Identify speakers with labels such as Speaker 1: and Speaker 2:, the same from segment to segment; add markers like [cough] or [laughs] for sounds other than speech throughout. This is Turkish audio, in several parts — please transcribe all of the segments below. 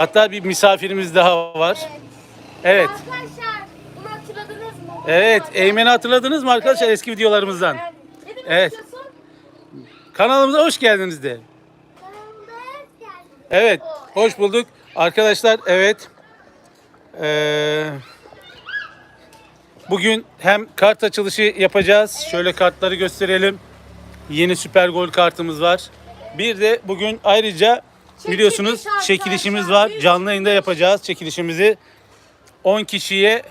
Speaker 1: Hatta bir misafirimiz daha var. Evet.
Speaker 2: Arkadaşlar bunu hatırladınız mı?
Speaker 1: Evet. Eymen'i hatırladınız mı arkadaşlar eski videolarımızdan?
Speaker 2: Ne demek
Speaker 1: Evet.
Speaker 2: istiyorsun?
Speaker 1: Kanalımıza hoş geldiniz de.
Speaker 2: Kanalımda hoş geldiniz.
Speaker 1: Evet. Hoş bulduk. Arkadaşlar evet. Ee, bugün hem kart açılışı yapacağız. Şöyle kartları gösterelim. Yeni süper gol kartımız var. Bir de bugün ayrıca biliyorsunuz
Speaker 2: arkadaşlar.
Speaker 1: çekilişimiz var. Canlı yayında yapacağız çekilişimizi. 10 kişiye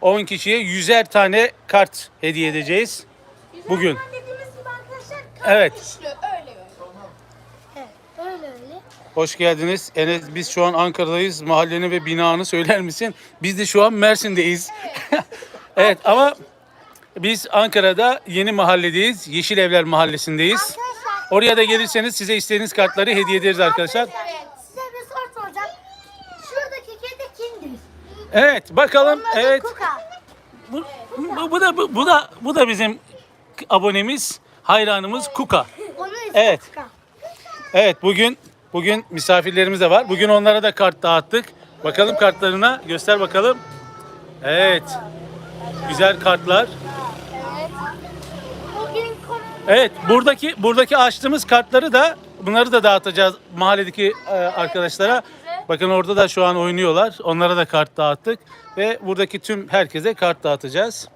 Speaker 1: 10 kişiye 100'er tane kart hediye edeceğiz. Bugün.
Speaker 2: Dediğimiz gibi arkadaşlar
Speaker 1: Evet.
Speaker 2: üçlü öyle öyle. Evet öyle öyle.
Speaker 1: Hoş geldiniz. Enes biz şu an Ankara'dayız. Mahalleni ve binanı söyler misin? Biz de şu an Mersin'deyiz. evet [laughs] ama biz Ankara'da yeni mahalledeyiz. Yeşil Evler Mahallesi'ndeyiz. Oraya da gelirseniz size istediğiniz kartları hediye ederiz arkadaşlar.
Speaker 2: Evet. Size bir soru soracağım. Şuradaki kedi kimdir?
Speaker 1: Evet bakalım.
Speaker 2: Onun adı
Speaker 1: Evet.
Speaker 2: Kuka.
Speaker 1: Bu, bu, bu da bu, bu da bu da bizim abonemiz, hayranımız Kuka.
Speaker 2: Onun ismi
Speaker 1: Evet.
Speaker 2: Kuka.
Speaker 1: Evet bugün bugün misafirlerimiz de var. Bugün onlara da kart dağıttık. Bakalım kartlarına göster bakalım. Evet. Güzel kartlar.
Speaker 2: Evet.
Speaker 1: Buradaki buradaki açtığımız kartları da bunları da dağıtacağız mahalledeki e, arkadaşlara. Bakın orada da şu an oynuyorlar. Onlara da kart dağıttık ve buradaki tüm herkese kart dağıtacağız.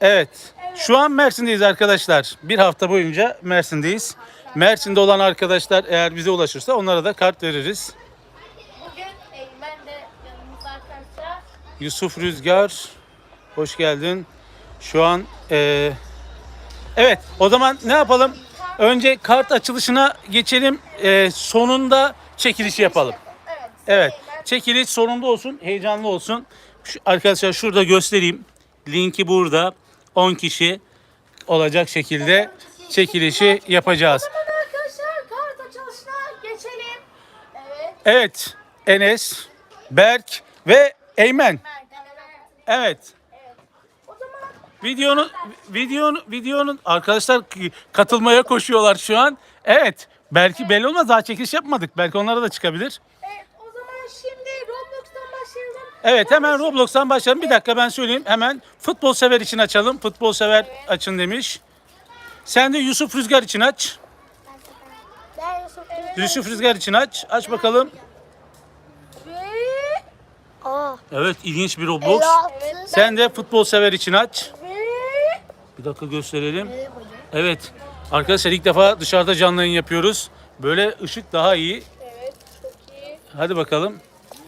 Speaker 1: Evet. Şu an Mersin'deyiz arkadaşlar. Bir hafta boyunca Mersin'deyiz. Mersin'de olan arkadaşlar eğer bize ulaşırsa onlara da kart veririz.
Speaker 2: bugün Eymen de yanımızda arkadaşlar.
Speaker 1: Yusuf Rüzgar, hoş geldin. Şu an eee, evet o zaman ne yapalım? Önce kart açılışına geçelim. Eee, sonunda çekilişi yapalım.
Speaker 2: Evet.
Speaker 1: Çekiliş sonunda olsun, heyecanlı olsun. Şu, arkadaşlar şurada göstereyim. Linki burada. 10 kişi olacak şekilde çekilişi yapacağız.
Speaker 2: Arkadaşlar kart açılışına geçelim. Evet.
Speaker 1: Evet. Enes, Berk ve Eymen. Evet. Videonun videonun videonun arkadaşlar katılmaya koşuyorlar şu an. Evet. Belki belli olmaz daha çekiliş yapmadık. Belki onlara da çıkabilir.
Speaker 2: evet o zaman şimdi Roblox'tan başlayalım.
Speaker 1: Evet hemen Roblox'tan başlayalım. Bir dakika ben söyleyeyim. Hemen futbol sever için açalım. Futbol sever açın demiş. Sen de Yusuf Rüzgar için aç.
Speaker 2: Ben Yusuf. Evet.
Speaker 1: Yusuf Rüzgar için aç. Aç bakalım.
Speaker 2: Aa.
Speaker 1: Evet ilginç bir Roblox.
Speaker 2: Evet.
Speaker 1: Sen de futbol sever için aç. Bir dakika gösterelim. Evet. Arkadaşlar ilk defa dışarıda canlı yayın yapıyoruz. Böyle ışık daha iyi.
Speaker 2: Evet çok iyi.
Speaker 1: Hadi bakalım.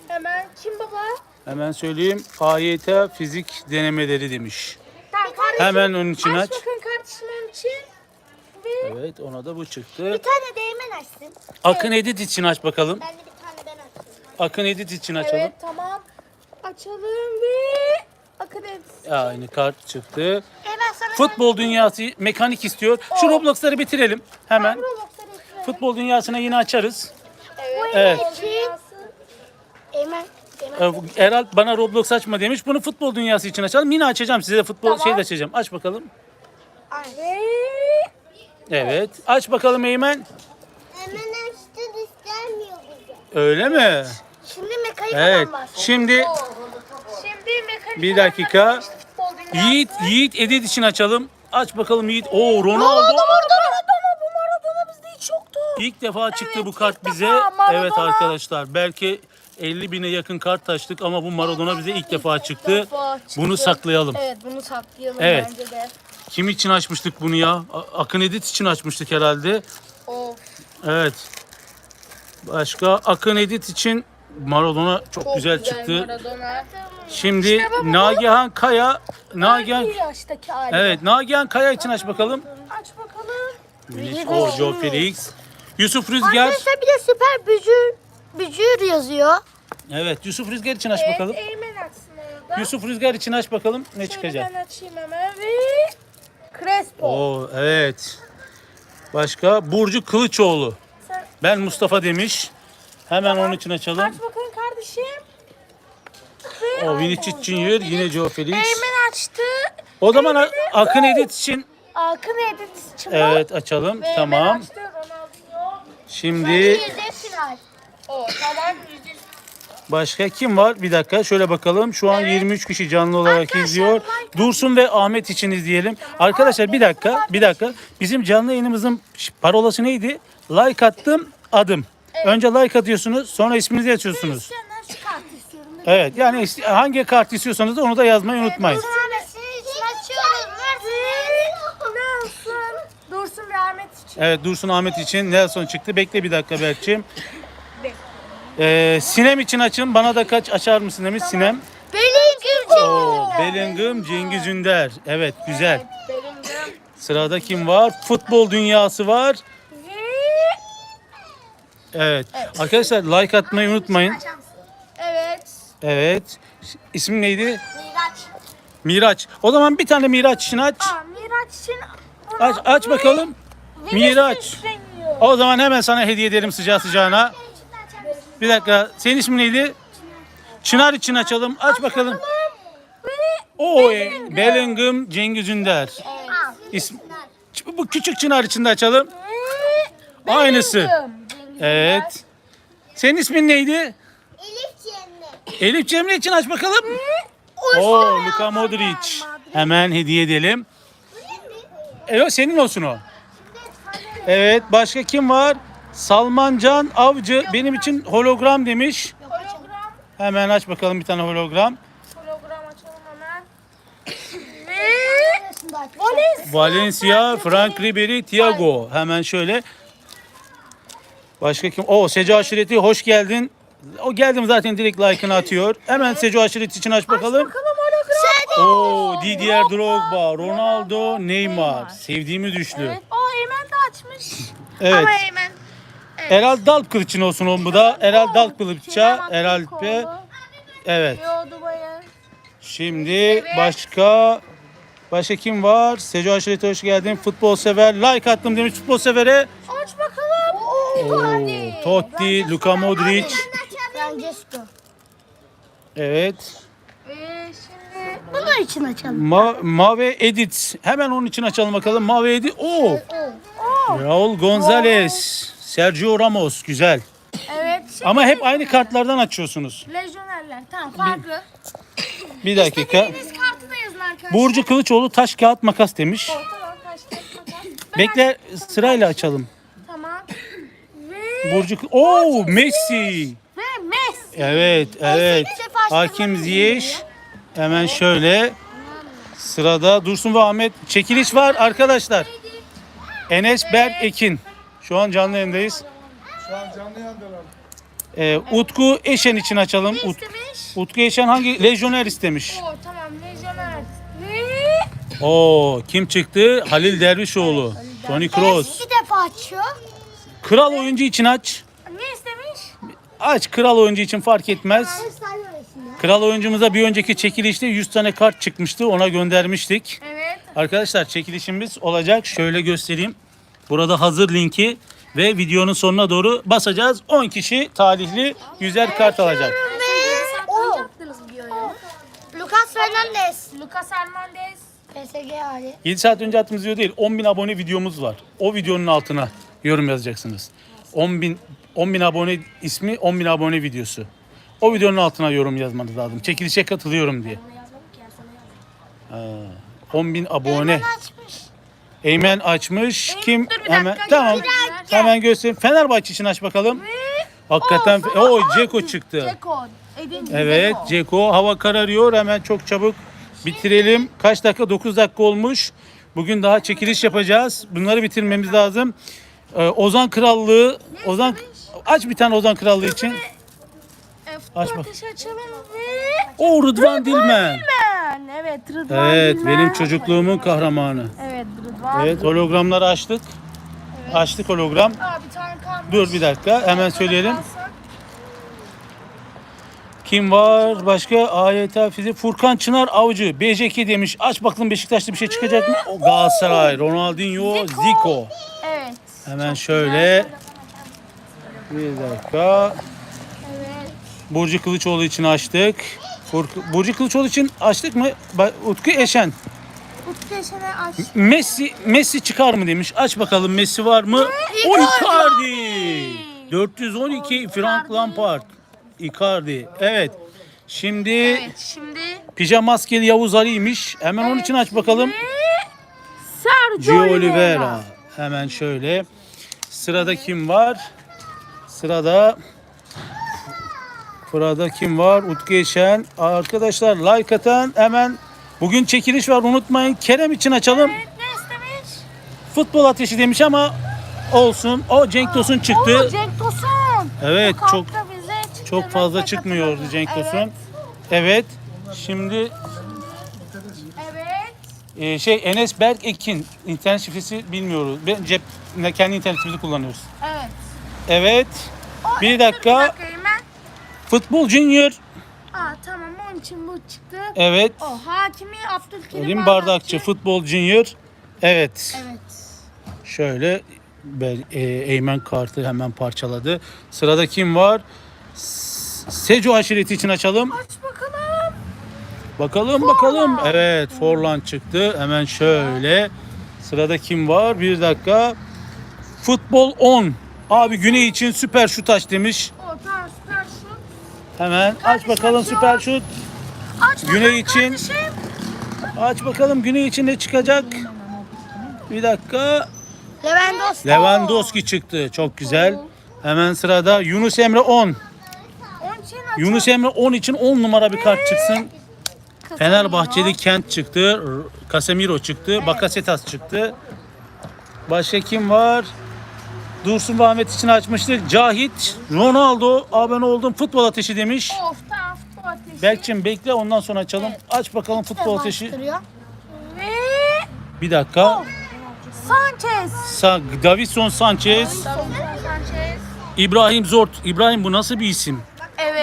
Speaker 2: Hemen kim baba?
Speaker 1: Hemen söyleyeyim. AYT fizik denemeleri demiş.
Speaker 2: Tamam kardeşim.
Speaker 1: Hemen onun için aç.
Speaker 2: Bakın kardeşim için. Ve...
Speaker 1: Evet ona da bu çıktı.
Speaker 2: Bir tane değmen açsın.
Speaker 1: Akın Edit için aç bakalım.
Speaker 2: Ben de bir tane ben açayım.
Speaker 1: Akın Edit için açalım.
Speaker 2: Evet tamam. Açalım ve... Et.
Speaker 1: Aynı kart çıktı.
Speaker 2: Hemen sana...
Speaker 1: Futbol dünyası mekanik istiyor. Şu Roblox'ları bitirelim hemen. Futbol dünyasına yine açarız.
Speaker 2: Evet.
Speaker 1: Evet.
Speaker 2: Eymen. Eymen.
Speaker 1: Ee, Eral bana Roblox açma demiş. Bunu futbol dünyası için açalım. Yine açacağım size de futbol
Speaker 2: Tamam.
Speaker 1: şey de açacağım. Aç bakalım.
Speaker 2: Ve...
Speaker 1: Evet. Aç bakalım Eymen.
Speaker 2: Hemen açtı istemiyor bize.
Speaker 1: Öyle mi?
Speaker 2: Şimdi mekanik
Speaker 1: Evet.
Speaker 2: olan var.
Speaker 1: Şimdi Bir dakika. Yiğit Yiğit Edit için açalım. Aç bakalım Yiğit. Oo Ronaldo.
Speaker 2: Maradona bu Maradona bizde hiç yoktu.
Speaker 1: İlk defa çıktı
Speaker 2: Evet,
Speaker 1: bu kart bize.
Speaker 2: Maradona.
Speaker 1: Evet arkadaşlar. Belki 50 bine yakın kart taştık ama bu Maradona bize ilk defa çıktı.
Speaker 2: defa çıktı.
Speaker 1: Bunu saklayalım.
Speaker 2: Evet bunu saklayalım
Speaker 1: Evet.
Speaker 2: bence de.
Speaker 1: Kim için açmıştık bunu ya? A- Akın Edit için açmıştık herhalde.
Speaker 2: Of
Speaker 1: Evet. Başka Akın Edit için Maradona çok,
Speaker 2: çok
Speaker 1: güzel, çıktı.
Speaker 2: Maradona.
Speaker 1: Şimdi
Speaker 2: İşte bu.
Speaker 1: Nagihan Kaya Nagihan
Speaker 2: yaştaki.
Speaker 1: Evet Nagihan Kaya için aç bakalım.
Speaker 2: Aç bakalım.
Speaker 1: Güneş Orjo Felix. Yusuf Rüzgar.
Speaker 2: Arkadaşlar bir de süper bücür, bücür yazıyor.
Speaker 1: Evet Yusuf Rüzgar için aç bakalım.
Speaker 2: Eymen açsın orada.
Speaker 1: Yusuf Rüzgar için aç bakalım ne
Speaker 2: Şöyle
Speaker 1: çıkacak.
Speaker 2: ben açayım hemen ve Crespo.
Speaker 1: Oo evet. Başka Burcu Kılıçoğlu.
Speaker 2: Sen
Speaker 1: Ben Mustafa demiş. Hemen onun için açalım.
Speaker 2: aç bakalım kardeşim.
Speaker 1: O Vinicius Junior yine Joe Felix.
Speaker 2: Eymen açtı.
Speaker 1: O zaman A- Akın Edit için
Speaker 2: Akın edit için
Speaker 1: evet açalım.
Speaker 2: Eymen
Speaker 1: Tamam.
Speaker 2: açtı. Ronaldinho.
Speaker 1: Şimdi
Speaker 2: Yüzde final.
Speaker 3: O tamam. yüzde-
Speaker 1: başka kim var? Bir dakika şöyle bakalım. Şu an 23 kişi canlı olarak
Speaker 2: Arkadaşlar,
Speaker 1: izliyor.
Speaker 2: like
Speaker 1: Dursun ve Ahmet için izleyelim. Arkadaşlar bir dakika, bir dakika. Bizim canlı yayınımızın parolası neydi? Like attım, adım. Önce like atıyorsunuz, sonra isminizi yazıyorsunuz.
Speaker 2: İstiyorum.
Speaker 1: Evet, yani hangi kart istiyorsanız da onu da yazmayı unutmayın.
Speaker 2: Dursun Ahmet'in için.
Speaker 1: Evet, Dursun Ahmet için Nelson çıktı. Bekle bir dakika Berk'ciğim. [laughs] Ee, Sinem için açın. Bana da kaç açar mısın demiş Sinem.
Speaker 2: Bellingham
Speaker 1: Oo, Bellingham, Cengiz Ünder. Evet, güzel. Sırada kim var? Futbol dünyası var. Evet. Arkadaşlar like atmayı unutmayın.
Speaker 3: Evet.
Speaker 1: Evet. İsmin neydi?
Speaker 2: Miraç.
Speaker 1: Miraç. O zaman bir tane Miraç için aç.
Speaker 3: Aa, Miraç için
Speaker 1: Aç, aç bakalım. Miraç. O zaman hemen sana hediye ederim sıcağı sıcağına. Bir dakika. Senin ismin neydi? Çınar için açalım. Aç bakalım. O Bellingham Cengiz Ünder. İsm, bu küçük Çınar için de açalım. Aynısı. Evet. Senin ismin neydi?
Speaker 2: Elif Cennet.
Speaker 1: Elif Cemre için aç bakalım. Oo Luka Modric. Hemen hediye edelim. Evet senin olsun o. Evet başka kim var? Salman Can Avcı benim için hologram demiş.
Speaker 3: Hologram.
Speaker 1: Hemen aç bakalım bir tane hologram.
Speaker 3: Hologram açalım hemen.
Speaker 1: Valencia, Frank Ribery, Thiago. Hemen şöyle. Başka kim? Oo Seco Aşireti hoş geldin. O geldim zaten direkt like'ını atıyor. Hemen Seco Aşireti için aç bakalım. Oo Didier Drogba, Ronaldo, Neymar. Sevdiğimiz üçlü.
Speaker 3: O Eymen de açmış.
Speaker 1: Evet.
Speaker 3: Ama Eymen.
Speaker 1: Erol Dalp kılıçın olsun o bu da. Erol Dalp kılıçça. Erol P. Evet.
Speaker 3: Yo Dubai'ye.
Speaker 1: Şimdi başka başka kim var? Seco Aşireti hoş geldin. Futbol sever. Like attım demiş futbol severe.
Speaker 3: Aç bakalım.
Speaker 1: Oo, Totti, Luka Modric.
Speaker 2: Francesco.
Speaker 1: Evet.
Speaker 3: Ee, şimdi
Speaker 2: Bunun için açalım.
Speaker 1: Ma Mave Edit. Hemen onun için açalım bakalım. Mave Edit. Oo. Raul Gonzalez. Sergio Ramos. Güzel.
Speaker 3: evet. Şimdi
Speaker 1: Ama hep aynı kartlardan açıyorsunuz.
Speaker 3: lejyonerler. Tamam farklı.
Speaker 1: Bir dakika.
Speaker 3: Biz kartı da yazın arkadaşlar.
Speaker 1: Burcu Kılıçoğlu taş kağıt makas demiş.
Speaker 3: Tamam kaç kağıt makas. Ben
Speaker 1: Bekle sırayla açalım. Burcu Oo Messi.
Speaker 3: ve Messi.
Speaker 1: Evet, evet. Hakim Ziyech. Hemen şöyle. Sırada Dursun ve Ahmet. Çekiliş var arkadaşlar. Enes Berk Ekin. Şu an canlı yayındayız.
Speaker 4: Şu an canlı yandılar.
Speaker 1: Ee, Utku Eşen için açalım.
Speaker 3: Ne
Speaker 1: Ut-
Speaker 3: istemiş?
Speaker 1: Utku Eşen hangi? Lejyoner istemiş.
Speaker 3: O tamam lejyoner. Ve
Speaker 1: Oo kim çıktı? Halil Dervişoğlu. Tony Kroos.
Speaker 2: İki defa açıyor.
Speaker 1: Kral oyuncu için aç.
Speaker 3: ne istemiş?
Speaker 1: Aç kral oyuncu için fark etmez. Kral oyuncumuza bir önceki çekilişte 100 tane kart çıkmıştı. Ona göndermiştik.
Speaker 3: Evet.
Speaker 1: Arkadaşlar çekilişimiz olacak. Şöyle göstereyim. Burada hazır linki ve videonun sonuna doğru basacağız. 10 kişi talihli 100'er kart alacak.
Speaker 2: Lucas Fernandez.
Speaker 3: Lucas Hernandez.
Speaker 2: PSG hali.
Speaker 1: 7 saat önce attığımız video değil 10 bin abone videomuz var. O videonun altına yorum yazacaksınız. 10 bin, 10 bin abone ismi 10 bin abone videosu. O videonun altına yorum yazmanız lazım. Çekilişe katılıyorum diye. Ha, 10 bin abone.
Speaker 2: Açmış.
Speaker 1: Eymen açmış. Kim?
Speaker 3: dur bir
Speaker 1: Hemen
Speaker 3: dakika,
Speaker 1: tamam.
Speaker 3: bir dakika.
Speaker 1: Hemen göstereyim. Fenerbahçe için aç bakalım. Hakikaten o Ceko çıktı.
Speaker 3: Ceko. Edin.
Speaker 1: Evet, Ceko hava kararıyor. Hemen çok çabuk bitirelim. Kaç dakika? 9 dakika olmuş. Bugün daha çekiliş yapacağız. Bunları bitirmemiz lazım. Ee, Ozan Krallığı, Ozan aç bir tane Ozan Krallığı için.
Speaker 3: E,
Speaker 1: Aç bak.
Speaker 3: ateşi açalım ve...
Speaker 1: O Rıdvan Dilmen.
Speaker 3: Ben. Evet Rıdvan
Speaker 1: Evet,
Speaker 3: Dilmen.
Speaker 1: benim çocukluğumun kahramanı.
Speaker 3: Evet Rıdvan.
Speaker 1: Evet, hologramları açtık. Açtık hologram.
Speaker 3: Aa bir tane kalmış.
Speaker 1: Dur bir dakika, hemen söyleyelim. Kim var? Başka AYT Hafize. Furkan Çınar Avcı. BJK demiş. Aç bakalım Beşiktaş'ta bir şey çıkacak mı? O Galatasaray. Ronaldinho. Zico.
Speaker 3: Evet.
Speaker 1: Hemen şöyle. Bir dakika.
Speaker 3: Evet.
Speaker 1: Burcu Kılıçoğlu için açtık. Burcu Kılıçoğlu için açtık mı? Utku Eşen.
Speaker 3: Utku Eşen'e aç.
Speaker 1: Messi Messi çıkar mı demiş. Aç bakalım Messi var mı? O Icardi. 412 Frank Lampard. Icardi. Evet. Şimdi
Speaker 3: Evet şimdi
Speaker 1: pijama maskeli Yavuz Ali'ymiş. Hemen onun için aç bakalım.
Speaker 3: Sergio
Speaker 1: Gio
Speaker 3: Oliveira.
Speaker 1: Oliveira. Hemen şöyle. Sırada kim var? Sırada Sırada kim var? Utku Eşen. Arkadaşlar like atan hemen bugün çekiliş var unutmayın. Kerem için açalım.
Speaker 3: Evet, ne istemiş?
Speaker 1: Futbol ateşi demiş ama olsun. O Cenk Tosun çıktı.
Speaker 3: Oo, Cenk Tosun.
Speaker 1: Evet
Speaker 3: Bu
Speaker 1: çok çok fazla
Speaker 3: katılamadı?
Speaker 1: Cenk
Speaker 3: Evet,
Speaker 1: Tosun. Evet. Şimdi
Speaker 3: Evet.
Speaker 1: e, şey Enes Berk Ekin internet şifresi bilmiyoruz. Ben cep kendi internet şifresi kullanıyoruz.
Speaker 3: Evet.
Speaker 1: Evet.
Speaker 3: O,
Speaker 1: Bir dakika.
Speaker 3: Bir dakika hemen.
Speaker 1: Futbol Junior.
Speaker 3: Aa tamam onun için bu çıktı.
Speaker 1: Evet.
Speaker 3: O hakimi Abdülkerim
Speaker 1: Elim Bardakçı Futbol Junior. Evet.
Speaker 3: Evet.
Speaker 1: Şöyle e, Eymen kartı hemen parçaladı. Sırada kim var? Seco aşireti için açalım.
Speaker 3: Aç bakalım.
Speaker 1: Bakalım. Evet Forlan çıktı. Hemen şöyle. Sırada kim var? Bir dakika. Futbol 10. Abi Güney için süper şut aç demiş.
Speaker 3: Süper şut.
Speaker 1: Hemen aç
Speaker 3: Kardeşim,
Speaker 1: bakalım süper şut.
Speaker 3: Aç
Speaker 1: Güney için.
Speaker 3: kardeşim.
Speaker 1: Aç bakalım Güney için ne çıkacak? Bir dakika.
Speaker 2: Lewandowski.
Speaker 1: Lewandowski çıktı. Çok güzel. Hemen sırada Yunus Emre 10.
Speaker 3: Onun için aç.
Speaker 1: Yunus Emre 10 için 10 numara bir kart çıksın. Fenerbahçeli Kent çıktı. Casemiro çıktı. Bakasetas çıktı. Başka kim var? Dursun ve Ahmet için açmıştık. Cahit, Ronaldo abone oldum. Futbol ateşi demiş.
Speaker 3: Of tamam futbol ateşi.
Speaker 1: Berkçim bekle ondan sonra açalım. Aç bakalım futbol ateşi.
Speaker 2: Bastırıyor.
Speaker 3: Ve
Speaker 1: Bir dakika.
Speaker 3: Sanchez.
Speaker 1: Sa Davison Sanchez,
Speaker 3: Sanchez.
Speaker 1: İbrahim Zort. İbrahim bu nasıl bir isim?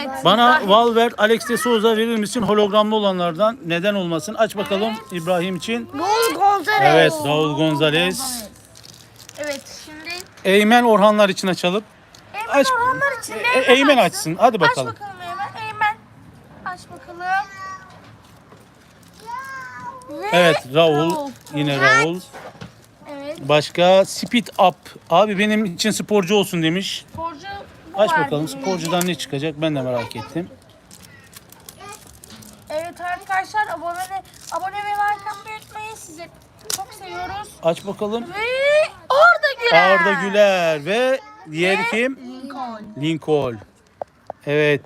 Speaker 3: Evet.
Speaker 1: Bana Valverde, Alex de Souza verir misin hologramlı olanlardan? Neden olmasın? Aç bakalım İbrahim için.
Speaker 2: Raul Gonzalez.
Speaker 1: Evet, Raul Gonzalez.
Speaker 3: Evet şimdi
Speaker 1: Eymen Orhanlar için açalım.
Speaker 3: Eymen
Speaker 1: Aç-
Speaker 3: Orhanlar için
Speaker 1: E- Eymen açsın. Hadi bakalım.
Speaker 3: Aç bakalım Eymen. Eymen. Aç bakalım. Ve
Speaker 1: Evet, Raul. Yine Raul.
Speaker 3: Evet.
Speaker 1: Başka Speed Up. Abi benim için sporcu olsun demiş.
Speaker 3: Sporcu
Speaker 1: Aç
Speaker 3: var
Speaker 1: bakalım
Speaker 3: bizim.
Speaker 1: sporcudan ne çıkacak ben de merak ettim.
Speaker 3: Evet arkadaşlar abone abone ve like unutmayın. Sizi çok seviyoruz.
Speaker 1: Aç bakalım.
Speaker 3: Ve orada Güler.
Speaker 1: Arda Güler ve diğeri kim?
Speaker 3: Lincoln.
Speaker 1: Lincoln. Evet.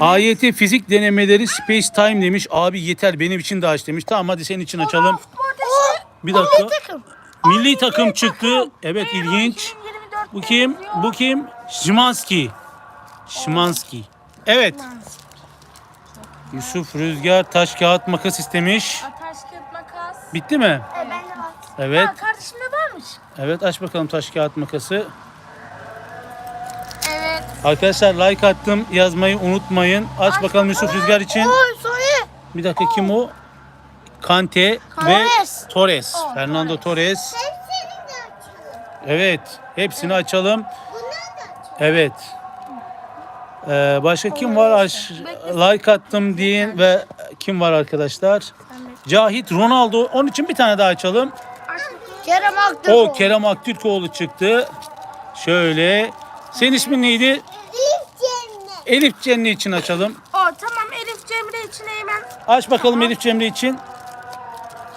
Speaker 1: AYT fizik denemeleri Space Time demiş. Abi yeter benim için de aç demiş. Tamam hadi senin için açalım.
Speaker 3: Ateşi.
Speaker 1: Bir dakika.
Speaker 2: Takım.
Speaker 1: Milli takım çıktı. Evet ilginç.
Speaker 3: 2024
Speaker 1: Bu kim? Bu kim? Şimanski. Şimanski. Evet. Yusuf Rüzgar taş kağıt makas istemiş.
Speaker 3: Taş kağıt makas.
Speaker 1: Bitti mi?
Speaker 2: E, var.
Speaker 1: Evet.
Speaker 3: Ha, kardeşimde varmış.
Speaker 1: Evet aç bakalım taş kağıt makası.
Speaker 3: Evet.
Speaker 1: Arkadaşlar like attım yazmayı unutmayın. Aç bakalım Yusuf Rüzgar için.
Speaker 2: Oy soyu.
Speaker 1: Bir dakika kim o? Kante ve
Speaker 2: Torres.
Speaker 1: Torres.
Speaker 3: Oh,
Speaker 1: Fernando Torres.
Speaker 2: Hepsini de açalım.
Speaker 1: Evet. Hepsini
Speaker 2: açalım.
Speaker 1: Evet. Ee, başka kim var? Aç, like attım deyin ve kim var arkadaşlar? Cahit Ronaldo. Onun için bir tane daha açalım.
Speaker 2: Kerem Aktürkoğlu.
Speaker 1: O Kerem Aktürkoğlu çıktı. Şöyle. Senin ismin neydi?
Speaker 2: Elif Cennet.
Speaker 1: Elif Cenni için açalım.
Speaker 3: O tamam Elif Cemre için Eymen.
Speaker 1: Aç bakalım Elif Cemre için.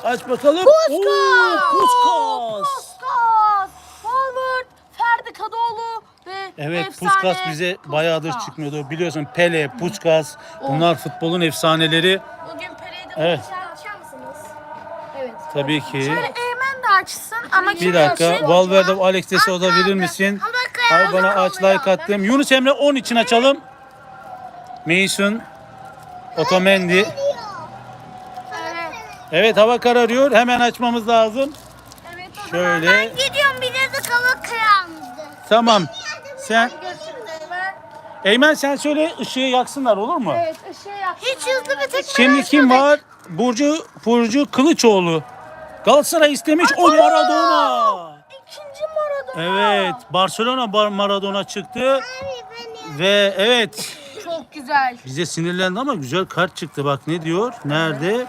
Speaker 1: Aç bakalım. Oo, Puskas.
Speaker 3: Puskas. Forward. Ferdi Kadıoğlu ve
Speaker 1: Evet
Speaker 3: efsane
Speaker 1: Puskas bize bayağıdır
Speaker 3: Puskas.
Speaker 1: çıkmıyordu. Biliyorsun Pele, Puskas bunlar futbolun efsaneleri.
Speaker 3: Bugün Pere'yi de
Speaker 1: Evet.
Speaker 3: açar mısınız? Evet.
Speaker 1: Tabii ki.
Speaker 3: Şöyle Eymen de açsın ama
Speaker 1: Bir
Speaker 3: kim
Speaker 1: dakika.
Speaker 3: açsın?
Speaker 1: Valverde Alex de Souza verir misin? Al bana aç like attım. Yunus Emre 10 için açalım. Mason, Otamendi.
Speaker 3: Evet.
Speaker 1: Evet hava kararıyor. Hemen açmamız lazım.
Speaker 3: Evet o zaman
Speaker 1: Şöyle.
Speaker 2: Gidiyorum bir de kava kırandı.
Speaker 1: Tamam. Sen
Speaker 3: Eymen.
Speaker 1: Eymen sen söyle ışığı yaksınlar olur mu?
Speaker 3: Evet ışığı yak.
Speaker 2: Hiç hızlı bir tek
Speaker 1: Şimdi kim var? Burcu Burcu Kılıçoğlu. Galatasaray istemiş o Maradona.
Speaker 3: İkinci Maradona.
Speaker 1: Evet, Barcelona Bar- Maradona çıktı ve evet
Speaker 3: Çok güzel.
Speaker 1: bize sinirlendi ama güzel kart çıktı. Bak ne diyor? Nerede?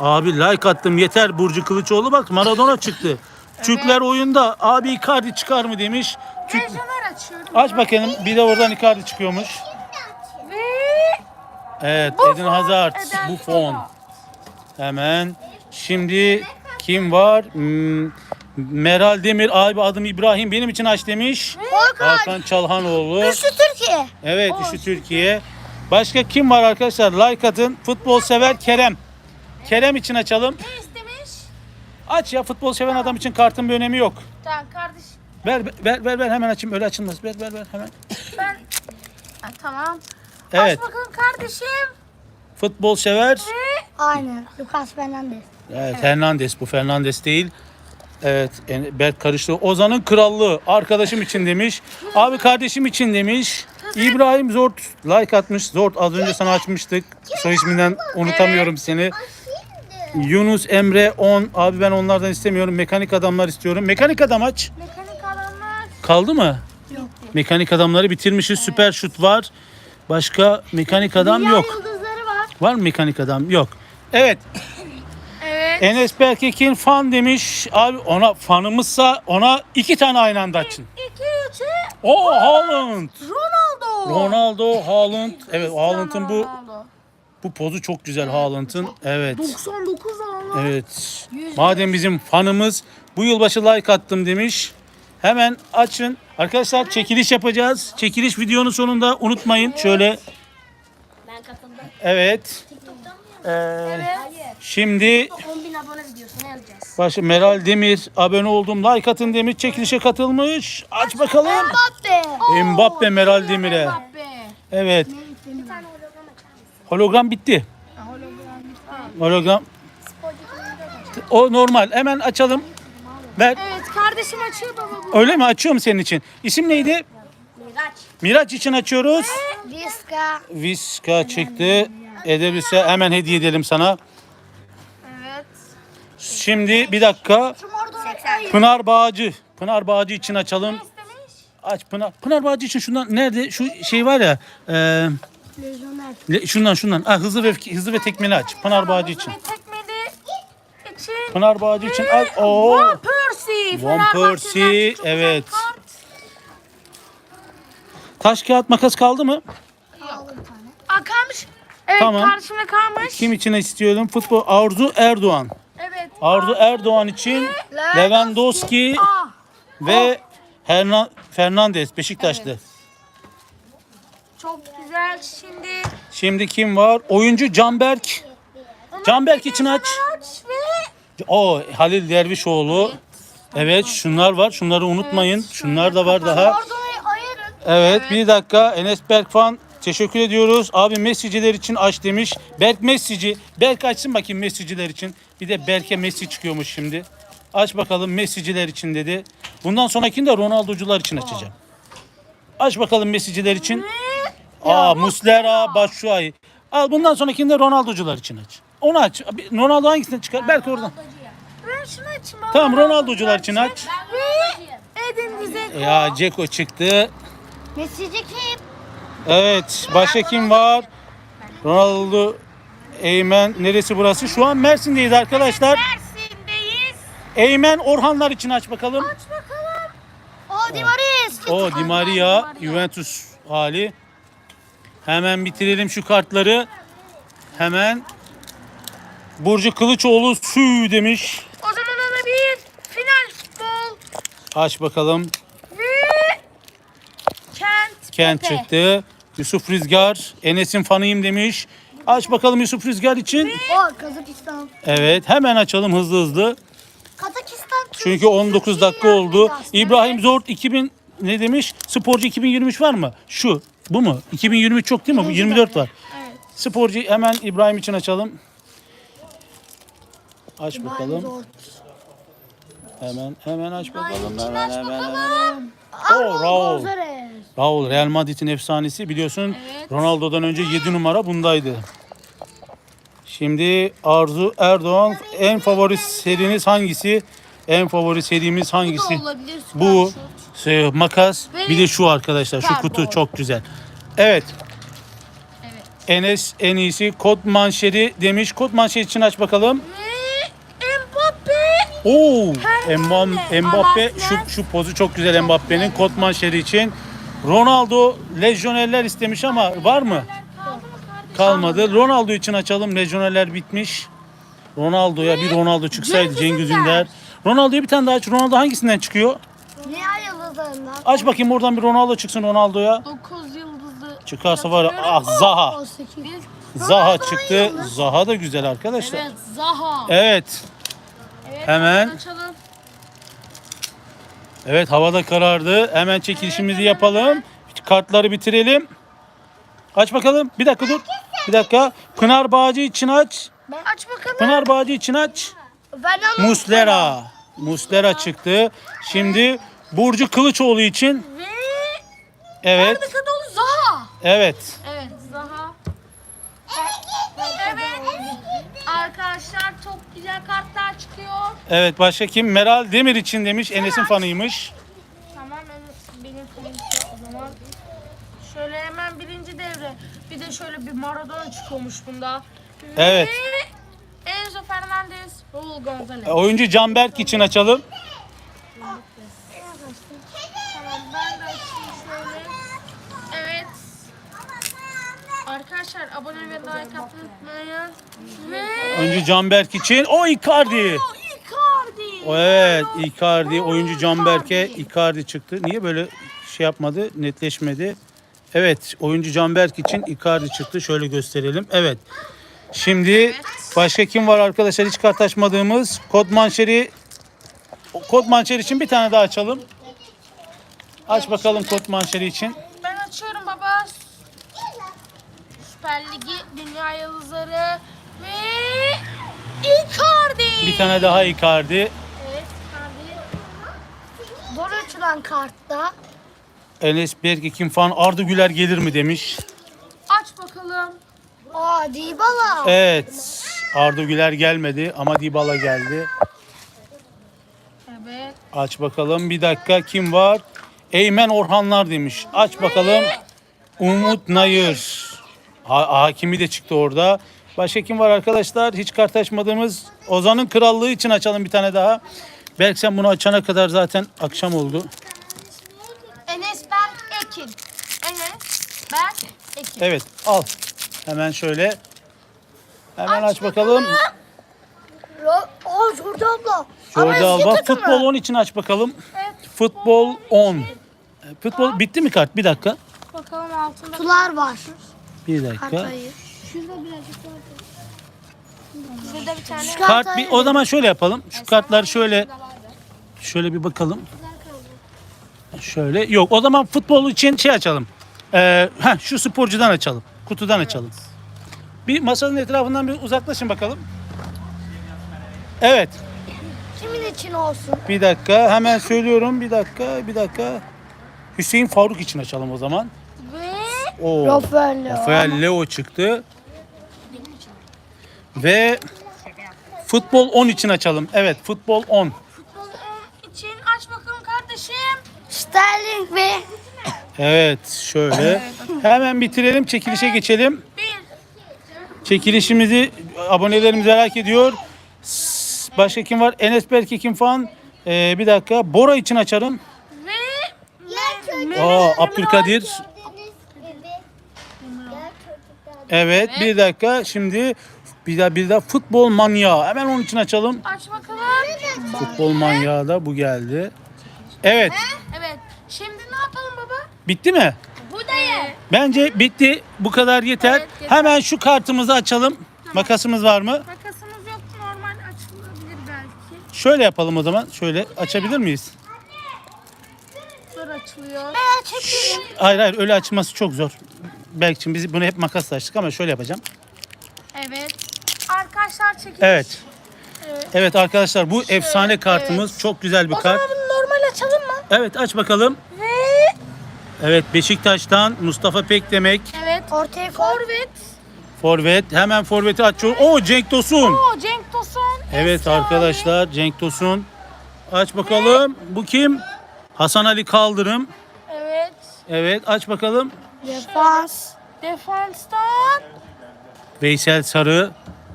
Speaker 1: Abi like attım yeter Burcu Kılıçoğlu bak Maradona çıktı. Türkler oyunda abi Icardi çıkar mı demiş. Türk...
Speaker 3: Ejder açıyorum.
Speaker 1: Aç bakalım bir de oradan Icardi çıkıyormuş.
Speaker 3: Ve
Speaker 1: Evet Eden Hazard,
Speaker 3: Eden
Speaker 1: Buffon.
Speaker 3: Hazard.
Speaker 1: Hemen. Şimdi kim var? Hmm, Meral Demir abi adım İbrahim benim için aç demiş. Hakan Çalhanoğlu.
Speaker 2: Güçlü Türkiye.
Speaker 1: Evet işi Türkiye. Başka kim var arkadaşlar? Like atın. Futbol sever Kerem. Kerem için açalım.
Speaker 3: Ne istemiş?
Speaker 1: Aç ya futbol seven adam için kartın bir önemi yok.
Speaker 3: Tamam kardeş.
Speaker 1: Ver ver ver ver hemen açayım öyle açılmaz. Ver ver ver hemen.
Speaker 3: Ben... Ha, tamam.
Speaker 1: Evet
Speaker 3: Aç bakalım kardeşim.
Speaker 1: futbol sever.
Speaker 3: Ve
Speaker 2: Aynen. Lucas Fernandez.
Speaker 1: Evet, Fernandes bu Fernandes değil. Evet en- Berk karıştı. Ozan'ın krallığı arkadaşım için demiş. [laughs] Abi kardeşim için demiş. İbrahim Zort like atmış. Zort az önce sana açmıştık. Soy isminden unutamıyorum seni. Yunus Emre 10. Abi ben onlardan istemiyorum. Mekanik adamlar istiyorum. Mekanik adam aç.
Speaker 3: mekanik.
Speaker 1: Kaldı mı?
Speaker 2: Yok.
Speaker 1: Mekanik adamları bitirmişiz. Süper şut var. Başka mekanik adam yok.
Speaker 2: Yıldızları var.
Speaker 1: Var mı mekanik adam? Yok. Evet.
Speaker 3: Evet.
Speaker 1: Enes Berkek'in fan demiş. Abi ona fanımızsa ona iki tane aynı anda açın.
Speaker 3: 2 3
Speaker 1: O Haaland.
Speaker 3: Ronaldo.
Speaker 1: Ronaldo, Haaland. Evet Haaland'ın bu
Speaker 3: Ronaldo.
Speaker 1: bu pozu çok güzel Haaland'ın. Evet.
Speaker 3: 99 Ronaldo.
Speaker 1: Evet. Madem bizim fanımız bu yılbaşı like attım demiş. Hemen açın. Arkadaşlar çekiliş yapacağız. Çekiliş videonun sonunda unutmayın. Şöyle.
Speaker 2: Ben katıldım.
Speaker 1: Evet. Ee,
Speaker 3: Evet.
Speaker 1: şimdi
Speaker 2: 10 bin abone videosunu yazacağız.
Speaker 1: Başı Meral Demir abone oldum like atın demiş çekilişe katılmış. Aç bakalım.
Speaker 2: Mbappe.
Speaker 1: Mbappe Meral Demir'e.
Speaker 3: Mbappe.
Speaker 1: Evet.
Speaker 2: Bir tane hologram açar mısın?
Speaker 1: Hologram bitti. Hologram. O normal. Hemen açalım. Ver.
Speaker 3: Evet kardeşim açıyor baba bu.
Speaker 1: Öyle mi? Açıyorum senin için. İsim neydi?
Speaker 2: Miraç.
Speaker 1: Miraç için açıyoruz.
Speaker 2: Viska.
Speaker 1: Viska çıktı. Edebilse hemen hediye edelim sana.
Speaker 3: Evet.
Speaker 1: Şimdi bir dakika.
Speaker 2: 80.
Speaker 1: Pınar Bağcı. Pınar Bağcı için açalım.
Speaker 3: İstemiş.
Speaker 1: Aç Pınar. Pınar Bağcı için şundan nerede? Şu şey var ya. E,
Speaker 2: Lejyoner.
Speaker 1: le- şundan şundan. Ah, hızlı ve hızlı ve tekmeli aç. Pınar Bağcı için.
Speaker 3: Ve tekmeli için.
Speaker 1: Pınar Bağcı için aç. Oo.
Speaker 3: Van Persie.
Speaker 1: Evet. Taş kağıt makas kaldı mı?
Speaker 3: Aa, kalmış. Evet
Speaker 1: Tamam.
Speaker 3: karşımda kalmış.
Speaker 1: Kim için istiyorum? Futbol Arzu Erdoğan.
Speaker 3: Evet.
Speaker 1: Arzu Erdoğan için Lewandowski
Speaker 3: Aa.
Speaker 1: ve Hernan Fernandes Beşiktaşlı.
Speaker 3: Çok güzel. Şimdi
Speaker 1: Şimdi kim var? Oyuncu Canberk. Canberk için aç.
Speaker 3: aç ve
Speaker 1: O Halil Dervişoğlu. Evet şunlar var. Şunları unutmayın. Şunlar da var daha.
Speaker 2: Ayırın.
Speaker 1: Evet bir dakika Enes Berkfan teşekkür ediyoruz. Abi Messi'ciler için aç demiş. Berk Messi'ci. Berk açsın bakayım Messi'ciler için. Bir de Berk'e Messi çıkıyormuş şimdi. Aç bakalım Messi'ciler için dedi. Bundan sonrakini de Ronaldo'cular için açacağım. Aç bakalım Messi'ciler için. Aa Muslera, Başşuay. Al bundan sonrakini de Ronaldo'cular için aç. Onu aç. Ronaldo hangisini çıkar? Berk oradan.
Speaker 3: Ben şunu açayım. baba.
Speaker 1: Tamam Ronaldo'cular için aç.
Speaker 3: Ve Edin bize
Speaker 1: Ya Ceko çıktı.
Speaker 2: Messi'ci kim?
Speaker 1: Evet. Başka kim var? Ronaldo Eymen. Neresi burası? Şu an Mersin'deyiz arkadaşlar.
Speaker 3: Mersin'deyiz.
Speaker 1: Eymen Orhanlar için aç bakalım.
Speaker 3: Aç bakalım.
Speaker 2: O Di Maria.
Speaker 1: O Di Maria Juventus hali. Hemen bitirelim şu kartları. Hemen Burcu Kılıçoğlu sü demiş.
Speaker 3: O zaman ona bir final futbol
Speaker 1: Aç bakalım.
Speaker 3: Kent.
Speaker 1: Kent
Speaker 3: Pepe.
Speaker 1: çıktı. Yusuf Rüzgar. Enes'in fanıyım demiş. Aç bakalım Yusuf Rüzgar için.
Speaker 2: O Kazakistan.
Speaker 1: Evet hemen açalım hızlı hızlı.
Speaker 2: Kazakistan.
Speaker 1: Çünkü 19 dakika oldu. İbrahim Zort 2000 ne demiş? Sporcu 2023 var mı? Şu. Bu mu? 2023 çok değil mi? Bu 24 var. Sporcu hemen İbrahim için açalım. Aç bakalım. Hemen hemen aç bakalım. Hemen hemen hemen. Oh, Raul. Raul Real Madrid'in efsanesi biliyorsun. Ronaldo'dan önce 7 numara bundaydı. Şimdi Arzu Erdoğan en favori seriniz hangisi? En favori serimiz hangisi? Bu şey, makas bir de şu arkadaşlar şu kutu çok güzel. Evet. Enes en iyisi kod manşeri demiş. Kod manşeri için aç bakalım.
Speaker 3: Mbappe.
Speaker 1: Oo, Mbappe
Speaker 3: Hernandez.
Speaker 1: şu şu pozu çok güzel Mbappe'nin kod manşeri için. Ronaldo lejyoneller istemiş ama var mı? Kalmadı. Ronaldo için açalım. Lejyoneller bitmiş. Ronaldo'ya bir Ronaldo çıksaydı
Speaker 3: Cengiz Ünder.
Speaker 1: Ronaldo'ya bir tane daha aç. Ronaldo hangisinden çıkıyor?
Speaker 2: Dünya yıldızlarından.
Speaker 1: Aç bakayım oradan bir Ronaldo çıksın Ronaldo'ya.
Speaker 3: 9 yıldızlı.
Speaker 1: Çıkarsa var ah Zaha.
Speaker 2: 18.
Speaker 1: Zaha çıktı. Zaha da güzel arkadaşlar.
Speaker 3: Evet Zaha.
Speaker 1: Evet.
Speaker 3: Evet,
Speaker 1: Hemen.
Speaker 3: Açalım.
Speaker 1: Evet havada karardı. Hemen çekilişimizi yapalım. Kartları bitirelim. Aç bakalım. Bir dakika dur. Bir dakika. Pınar Bağcı için aç.
Speaker 3: Aç bakalım.
Speaker 1: Pınar Bağcı için aç.
Speaker 2: Ben ama
Speaker 1: Muslera. Muslera çıktı. Şimdi Burcu Kılıçoğlu için.
Speaker 3: Ve
Speaker 1: Evet.
Speaker 3: Kadıoğlu Zaha.
Speaker 1: Evet.
Speaker 3: Evet Zaha. Evet. Arkadaşlar çok güzel kartlar çıkıyor.
Speaker 1: Evet başka kim? Meral Demir için demiş. Enes'in fanıymış.
Speaker 3: Tamam en- benim konuşuyor o zaman. Şöyle hemen birinci devre. Bir de şöyle bir Maradona çıkıyormuş bunda. Ve
Speaker 1: Evet.
Speaker 3: Enzo Fernandez, Raul Gonzalez.
Speaker 1: Oyuncu Canberk için açalım.
Speaker 3: Tamam ben de açayım şöyle. Evet. Arkadaşlar abone ve like atmayı unutmayın. Ve
Speaker 1: Canberk için. O Icardi.
Speaker 3: Icardi.
Speaker 1: O Evet Icardi. Oyuncu Canberk'e Icardi çıktı. Niye böyle şey yapmadı? Netleşmedi. Evet oyuncu Canberk için Icardi çıktı. Şöyle gösterelim. Evet. Şimdi başka kim var arkadaşlar hiç kart açmadığımız? Kod manşeri kod manşeri için bir tane daha açalım. Aç bakalım kod manşeri için.
Speaker 3: Ben açıyorum baba. Süper Ligi, Dünya Yıldızları ve Icardi.
Speaker 1: Bir tane daha Icardi.
Speaker 3: Evet Icardi.
Speaker 2: Zor açılan kartta.
Speaker 1: Enes Berk kim falan Arda Güler gelir mi demiş.
Speaker 3: Aç bakalım.
Speaker 2: Aa Dybala.
Speaker 1: Evet. Arda Güler gelmedi ama Dybala geldi.
Speaker 3: Evet.
Speaker 1: Aç bakalım bir dakika kim var? Eymen Orhanlar demiş. Aç bakalım. Umut Nayır. Ha, hakimi de çıktı orada. Başka kim var arkadaşlar? Hiç kart açmadığımız Ozan'ın krallığı için açalım bir tane daha. Belki sen bunu açana kadar zaten akşam oldu.
Speaker 3: Enes Berk Ekin. Enes Berk Ekin.
Speaker 1: Evet al. Hemen şöyle. Hemen aç bakalım.
Speaker 2: Ro Aa Jordi abla.
Speaker 1: Jordi
Speaker 2: takımı.
Speaker 1: Futbol 10 için aç bakalım.
Speaker 3: Evet.
Speaker 1: Futbol 10. Futbol bitti mi kart? Bir dakika.
Speaker 3: Bakalım altında.
Speaker 2: Kutular var.
Speaker 1: Bir dakika.
Speaker 2: Kartayı.
Speaker 3: Bizde de bir tane.
Speaker 2: Şu
Speaker 1: Kart bir o zaman şöyle yapalım. Şu kartları şöyle şöyle bir bakalım. Şöyle yok o zaman futbol için şey açalım. Ee, heh, şu sporcudan açalım. Kutudan açalım. Bir masanın etrafından bir uzaklaşın bakalım. Evet.
Speaker 2: Kimin için olsun?
Speaker 1: Bir dakika hemen söylüyorum. Bir dakika bir dakika. Hüseyin Faruk için açalım o zaman. Oo.
Speaker 2: Rafael Leo.
Speaker 1: Rafael Leo çıktı. Ve futbol 10 için açalım. Evet futbol 10.
Speaker 3: futbol on için aç bakalım kardeşim.
Speaker 2: Sterling ve
Speaker 1: Evet şöyle. Hemen bitirelim çekilişe geçelim. Çekilişimizi abonelerimiz merak ediyor. Başka kim var? Enes Berke kim falan? Ee, bir dakika. Bora için açarım.
Speaker 3: Ve
Speaker 1: Aa, Abdülkadir. Evet bir dakika. Şimdi bir daha bir daha futbol manyağı. Hemen onun için açalım.
Speaker 3: aç bakalım.
Speaker 1: Futbol manyağı da bu geldi. Evet.
Speaker 3: Evet. Şimdi ne yapalım baba?
Speaker 1: Bitti mi?
Speaker 3: Bu da ye.
Speaker 1: Bence bitti. Bu kadar yeter.
Speaker 3: Evet, yeter.
Speaker 1: Hemen şu kartımızı açalım. Makasımız var mı?
Speaker 3: Makasımız yok. Normal açılabilir belki.
Speaker 1: Şöyle yapalım o zaman. Şöyle açabilir miyiz?
Speaker 3: Zor açılıyor.
Speaker 1: Hayır hayır öyle açılması çok zor. Belki biz bunu hep makasla açtık ama şöyle yapacağım.
Speaker 3: Evet. Arkadaşlar çekin.
Speaker 1: Evet.
Speaker 3: Evet.
Speaker 1: Evet arkadaşlar bu efsane kartımız. Çok güzel bir
Speaker 3: O
Speaker 1: kart.
Speaker 3: zaman bunu normal açalım mı?
Speaker 1: Evet aç bakalım.
Speaker 3: Ve
Speaker 1: Evet Beşiktaş'tan Mustafa Pekdemek.
Speaker 3: evet.
Speaker 2: ortaya koy.
Speaker 3: Forvet.
Speaker 1: Forvet. Hemen forveti açıyor. Oo Cenk Tosun.
Speaker 3: O Cenk Tosun.
Speaker 1: Evet
Speaker 3: Eski
Speaker 1: arkadaşlar Cenk Tosun. Aç bakalım. Bu kim? Hasan Ali Kaldırım.
Speaker 3: abi. Evet.
Speaker 1: Evet aç bakalım.
Speaker 2: Defans.
Speaker 3: Defanstan
Speaker 1: Veysel Sarı.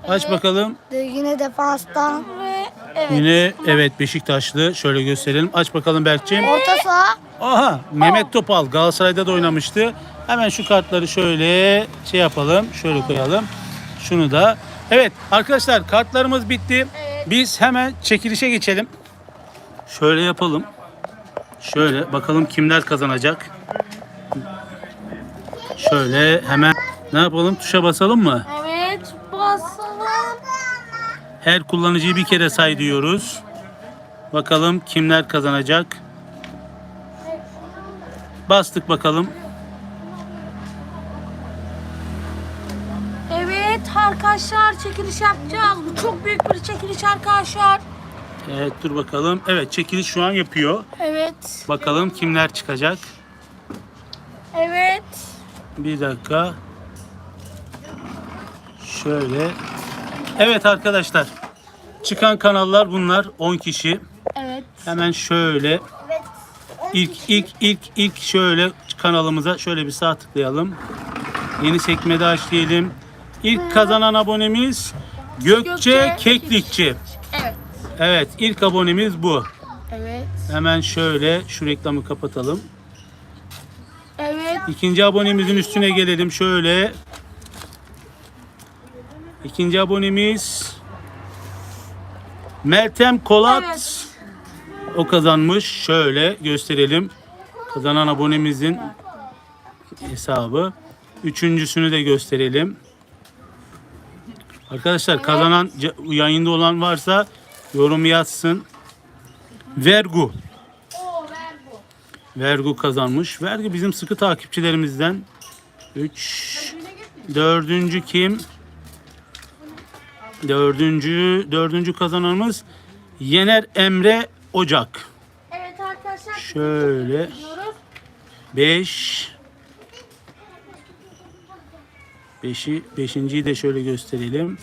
Speaker 1: Aç
Speaker 3: Evet.
Speaker 1: bakalım.
Speaker 2: Yine defanstan.
Speaker 3: ve evet.
Speaker 1: Yine evet Beşiktaşlı. Şöyle gösterelim. Aç bakalım Berk'ciğim.
Speaker 2: Orta saha.
Speaker 1: Aha Mehmet Topal Galatasaray'da da oynamıştı. Hemen şu kartları şöyle şey yapalım. Şöyle koyalım. Şunu da. Evet arkadaşlar kartlarımız bitti.
Speaker 3: Evet.
Speaker 1: Biz hemen çekilişe geçelim. Şöyle yapalım. Şöyle bakalım kimler kazanacak. Şöyle hemen ne yapalım? Tuşa basalım mı?
Speaker 3: Evet basalım.
Speaker 1: Her kullanıcıyı bir kere say diyoruz. Bakalım kimler kazanacak. Bastık bakalım.
Speaker 3: Evet arkadaşlar çekiliş yapacağız. Bu çok büyük bir çekiliş arkadaşlar.
Speaker 1: Evet dur bakalım. Evet çekiliş şu an yapıyor.
Speaker 3: Evet.
Speaker 1: Bakalım kimler çıkacak.
Speaker 3: Evet.
Speaker 1: Bir dakika. Şöyle. Evet arkadaşlar. Çıkan kanallar bunlar 10 kişi.
Speaker 3: Evet.
Speaker 1: Hemen şöyle ilk ilk ilk ilk şöyle kanalımıza şöyle bir sağ tıklayalım. Yeni sekmede aç diyelim. İlk kazanan abonemiz Gökçe
Speaker 3: Gökçe
Speaker 1: Keklikçi.
Speaker 3: Evet.
Speaker 1: Evet ilk abonemiz bu.
Speaker 3: Evet.
Speaker 1: Hemen şöyle şu reklamı kapatalım. İkinci abonemizin üstüne gelelim şöyle. İkinci abonemiz Meltem Kolat.
Speaker 3: Evet.
Speaker 1: O kazanmış. Şöyle gösterelim. Kazanan abonemizin hesabı. Üçüncüsünü de gösterelim. Arkadaşlar kazanan yayında olan varsa yorum yazsın. Vergu. Vergu kazanmış. Vergu bizim sıkı takipçilerimizden. 3 Dördüncü kim? Dördüncü, dördüncü kazananımız Yener Emre Ocak.
Speaker 3: Evet arkadaşlar.
Speaker 1: Şöyle
Speaker 3: Diyoruz.
Speaker 1: 5 Beşi, beşinciyi de şöyle gösterelim.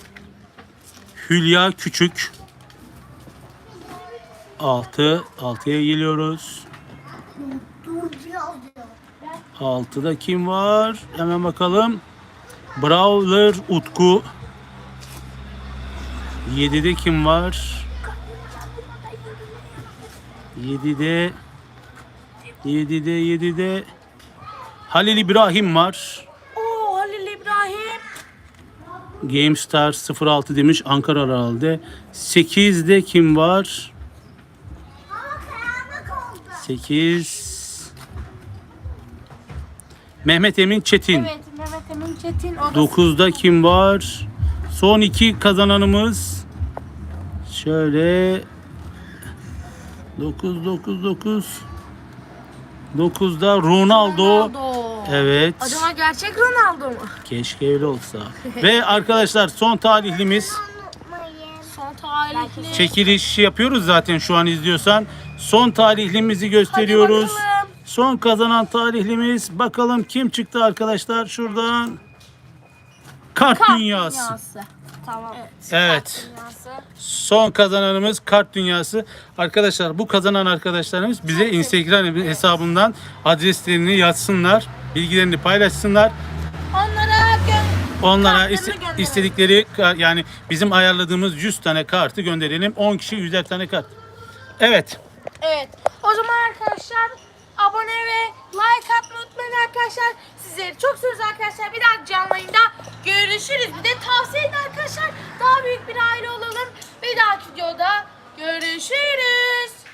Speaker 1: Hülya Küçük 6 6'ya geliyoruz.
Speaker 2: Dur biraz ya.
Speaker 1: 6'da kim var? Hemen bakalım. Brawler Utku. 7'de kim var? 7'de 7'de 7'de Halil İbrahim var.
Speaker 3: Oo Halil İbrahim.
Speaker 1: GameStar 06 demiş Ankara herhalde. 8'de kim var? 8 Mehmet Emin Çetin.
Speaker 3: Evet Mehmet Emin Çetin. O da
Speaker 1: 9'da kim var? Son iki kazananımız. Şöyle 9 9 9 9'da Ronaldo.
Speaker 3: Ronaldo.
Speaker 1: Evet.
Speaker 3: Acaba gerçek Ronaldo mu?
Speaker 1: Keşke öyle olsa. Ve arkadaşlar son talihlimiz
Speaker 3: Son tarihli.
Speaker 1: çekiliş yapıyoruz zaten şu an izliyorsan. Son talihlimizi gösteriyoruz. Son kazanan talihlimiz bakalım kim çıktı arkadaşlar şuradan. Kart,
Speaker 3: Kart
Speaker 1: dünyası.
Speaker 3: Tamam.
Speaker 1: Evet.
Speaker 3: Dünyası.
Speaker 1: Son kazananımız Kart Dünyası. Arkadaşlar bu kazanan arkadaşlarımız bize Instagram hesabından adreslerini yazsınlar. Bilgilerini paylaşsınlar.
Speaker 3: Onlara
Speaker 1: Onlara
Speaker 3: gönderelim.
Speaker 1: istedikleri yani bizim ayarladığımız 100 tane kartı gönderelim. 10 kişi 100'er tane kart. Evet.
Speaker 3: Evet. O zaman arkadaşlar abone ve like atmayı unutmayın arkadaşlar. Sizleri çok seviyoruz arkadaşlar. Bir daha canlı yayında görüşürüz. Bir de tavsiye edin arkadaşlar. Daha büyük bir aile olalım. Bir dahaki videoda görüşürüz.